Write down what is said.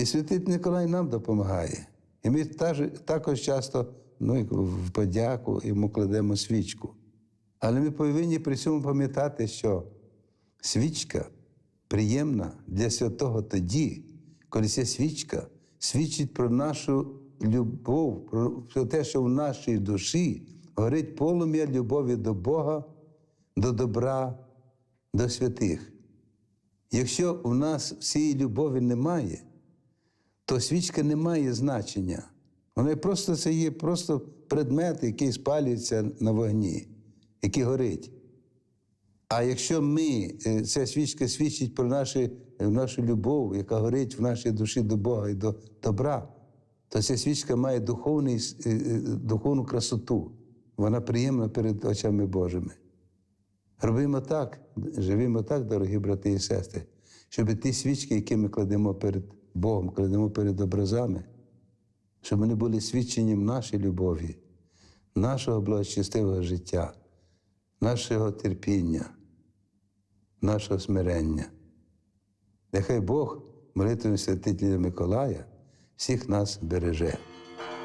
І святий Николай нам допомагає. І ми також часто ну, в подяку йому кладемо свічку. Але ми повинні при цьому пам'ятати, що свічка приємна для святого тоді, коли ця свічка свідчить про нашу любов, про те, що в нашій душі горить полум'я любові до Бога, до добра, до святих. Якщо в нас цієї любові немає, то свічка не має значення. Вона просто це є просто предмет, який спалюється на вогні, який горить. А якщо ми, е, ця свічка свідчить про наші, е, нашу любов, яка горить в нашій душі до Бога і до добра, то ця свічка має духовний, е, духовну красоту. Вона приємна перед очами Божими. Робимо так, живімо так, дорогі брати і сестри, щоб ті свічки, які ми кладемо перед Богом, кладемо перед образами, щоб вони були свідченням нашої любові, нашого благочестивого життя, нашого терпіння, нашого смирення. Нехай Бог, молитвою святителя Миколая, всіх нас береже.